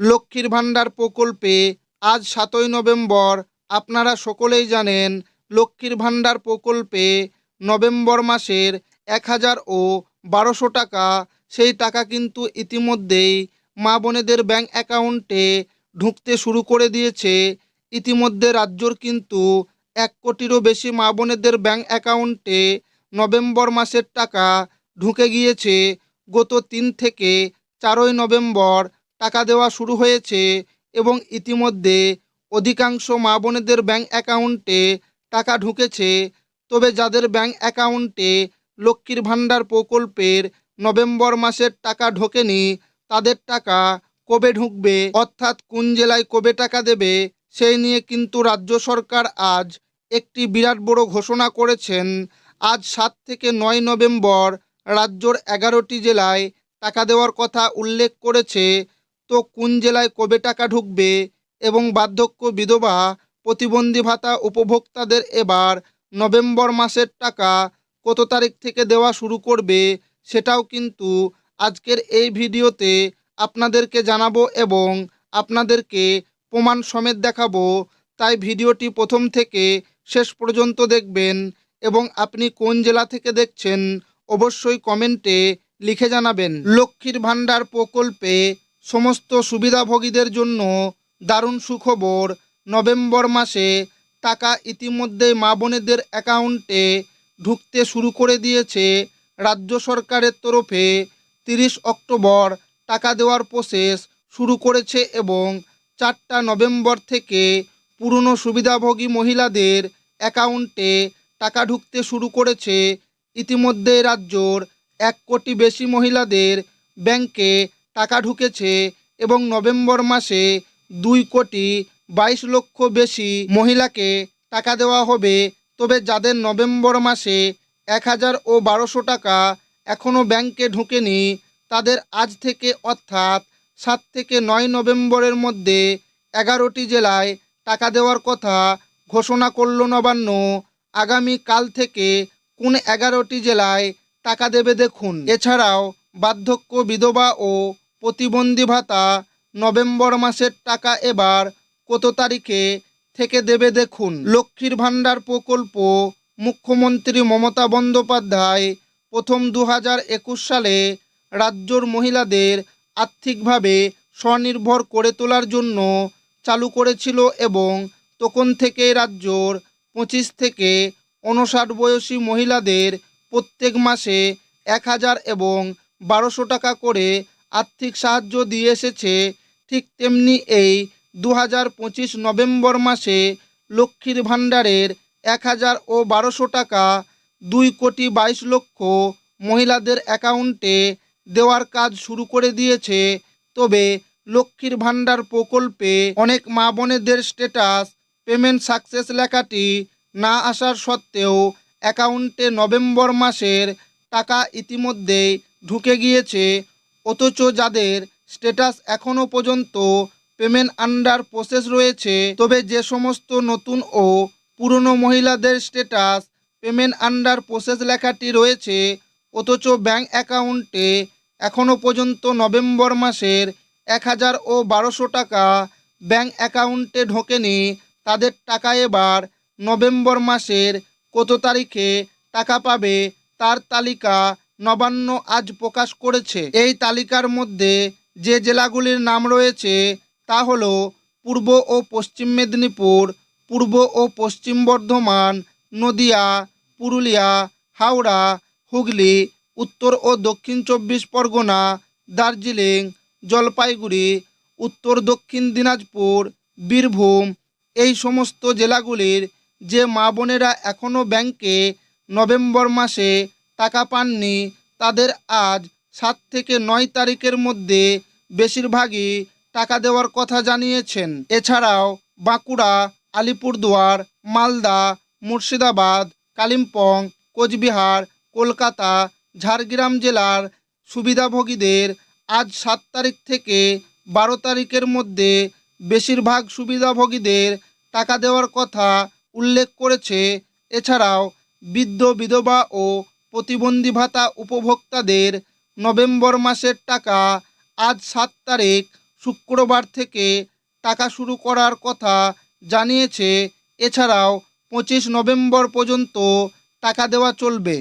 লক্ষ্মীর ভাণ্ডার প্রকল্পে আজ সাতই নভেম্বর আপনারা সকলেই জানেন লক্ষ্মীর ভাণ্ডার প্রকল্পে নভেম্বর মাসের এক হাজার ও বারোশো টাকা। সেই টাকা কিন্তু ইতিমধ্যেই মা বোনেদের ব্যাঙ্ক অ্যাকাউন্টে ঢুকতে শুরু করে দিয়েছে। ইতিমধ্যে রাজ্যর কিন্তু এক কোটিরও বেশি মা বোনেদের ব্যাঙ্ক অ্যাকাউন্টে নভেম্বর মাসের টাকা ঢুকে গিয়েছে। গত তিন থেকে চারই নভেম্বর টাকা দেওয়া শুরু হয়েছে এবং ইতিমধ্যে অধিকাংশ মা বোনেদের ব্যাঙ্ক অ্যাকাউন্টে টাকা ঢুকেছে। তবে যাদের ব্যাঙ্ক অ্যাকাউন্টে লক্ষ্মীর ভাণ্ডার প্রকল্পের নভেম্বর মাসের টাকা ঢোকেনি, তাদের টাকা কবে ঢুকবে, অর্থাৎ কোন জেলায় কবে টাকা দেবে সেই নিয়ে কিন্তু রাজ্য সরকার আজ একটি বিরাট বড় ঘোষণা করেছেন। আজ সাত থেকে নয় নভেম্বর রাজ্যর এগারোটি জেলায় টাকা দেওয়ার কথা উল্লেখ করেছে কোন জেলায় কবে টাকা ঢুকবে এবং বার্ধক্য বিধবা প্রতিবন্ধী ভাতা উপভোক্তাদের এবার নভেম্বর মাসের টাকা কত তারিখ থেকে দেওয়া শুরু করবে সেটাও কিন্তু আজকের এই ভিডিওতে আপনাদেরকে জানাব এবং আপনাদেরকে প্রমাণ সমেত দেখাবো। তাই ভিডিওটি প্রথম থেকে শেষ পর্যন্ত দেখবেন এবং আপনি কোন জেলা থেকে দেখছেন অবশ্যই কমেন্টে লিখে জানাবেন। লক্ষ্মীর ভাণ্ডার প্রকল্পে সমস্ত সুবিধাভোগীদের জন্য দারুণ সুখবর নভেম্বর মাসে টাকা ইতিমধ্যে মা বোনেদের অ্যাকাউন্টে ঢুকতে শুরু করে দিয়েছে রাজ্য সরকারের তরফে তিরিশ অক্টোবর টাকা দেওয়ার প্রসেস শুরু করেছে এবং চারটা নভেম্বর থেকে পুরনো সুবিধাভোগী মহিলাদের অ্যাকাউন্টে টাকা ঢুকতে শুরু করেছে। ইতিমধ্যে রাজ্যর এক কোটি বেশি মহিলাদের ব্যাংকে টাকা ঢুকেছে এবং নভেম্বর মাসে দুই কোটি বাইশ লক্ষ বেশি মহিলাকে টাকা দেওয়া হবে। তবে যাদের নভেম্বর মাসে এক হাজার ও বারোশো টাকা এখনও ব্যাংকে ঢুকেনি, তাদের আজ থেকে অর্থাৎ সাত থেকে নয় নভেম্বরের মধ্যে এগারোটি জেলায় টাকা দেওয়ার কথা ঘোষণা করল নবান্ন। আগামী কাল থেকে কোন এগারোটি জেলায় টাকা দেবে দেখুন। এছাড়াও বার্ধক্য বিধবা ও প্রতিবন্ধী ভাতা নভেম্বর মাসের টাকা এবার কত তারিখে থেকে দেবে দেখুন। লক্ষ্মীর ভাণ্ডার প্রকল্প মুখ্যমন্ত্রী মমতা বন্দ্যোপাধ্যায় প্রথম দু হাজার একুশ সালে রাজ্যর মহিলাদের আর্থিকভাবে স্বনির্ভর করে তোলার জন্য চালু করেছিল এবং তখন থেকে রাজ্যর পঁচিশ থেকে উনষাট বয়সী মহিলাদের প্রত্যেক মাসে এক হাজার এবং বারোশো টাকা করে আর্থিক সাহায্য দিয়ে এসেছে, ঠিক তেমনি এই দু হাজার পঁচিশ নভেম্বর মাসে লক্ষ্মীর ভাণ্ডারের এক হাজার ও বারোশো টাকা দুই কোটি বাইশ লক্ষ মহিলাদের অ্যাকাউন্টে দেওয়ার কাজ শুরু করে দিয়েছে। তবে লক্ষ্মীর ভাণ্ডার প্রকল্পে অনেক মা বোনেদের স্ট্যাটাস পেমেন্ট সাকসেস লেখাটি না আসার সত্ত্বেও অ্যাকাউন্টে নভেম্বর মাসের টাকা ইতিমধ্যেই ঢুকে গিয়েছে। অথচ যাদের স্ট্যাটাস এখনও পর্যন্ত পেমেন্ট আন্ডার প্রসেস রয়েছে, তবে যে সমস্ত নতুন ও পুরনো মহিলাদের স্ট্যাটাস পেমেন্ট আন্ডার প্রসেস লেখাটি রয়েছে, অথচ ব্যাঙ্ক অ্যাকাউন্টে এখনও পর্যন্ত নভেম্বর মাসের এক হাজার ও বারোশো টাকা ব্যাঙ্ক অ্যাকাউন্টে ঢোকেনি, তাদের টাকা এবার নভেম্বর মাসের কত তারিখে টাকা পাবে তার তালিকা নবান্ন আজ প্রকাশ করেছে। এই তালিকার মধ্যে যে জেলাগুলির নাম রয়েছে তা হলো পূর্ব ও পশ্চিম মেদিনীপুর, পূর্ব ও পশ্চিম বর্ধমান, নদিয়া, পুরুলিয়া, হাওড়া, হুগলি, উত্তর ও দক্ষিণ চব্বিশ পরগনা, দার্জিলিং, জলপাইগুড়ি, উত্তর দক্ষিণ দিনাজপুর, বীরভূম এই সমস্ত জেলাগুলির যে মা বোনেরা এখনও ব্যাংকে নভেম্বর মাসে টাকা পাননি। তাদের আজ সাত থেকে নয় তারিখের মধ্যে বেশিরভাগই টাকা দেওয়ার কথা জানিয়েছেন। এছাড়াও বাঁকুড়া, আলিপুরদুয়ার, মালদা, মুর্শিদাবাদ, কালিম্পং, কোচবিহার, কলকাতা, ঝাড়গ্রাম জেলার সুবিধাভোগীদের আজ সাত তারিখ থেকে বারো তারিখের মধ্যে বেশিরভাগ সুবিধাভোগীদের টাকা দেওয়ার কথা উল্লেখ করেছে। এছাড়াও বৃদ্ধ, বিধবা ও প্রতিবন্ধী ভাতা উপভোক্তাদের নভেম্বর মাসের টাকা আজ সাত তারিখ শুক্রবার থেকে টাকা শুরু করার কথা জানিয়েছে। এছাড়াও পঁচিশ নভেম্বর পর্যন্ত টাকা দেওয়া চলবে।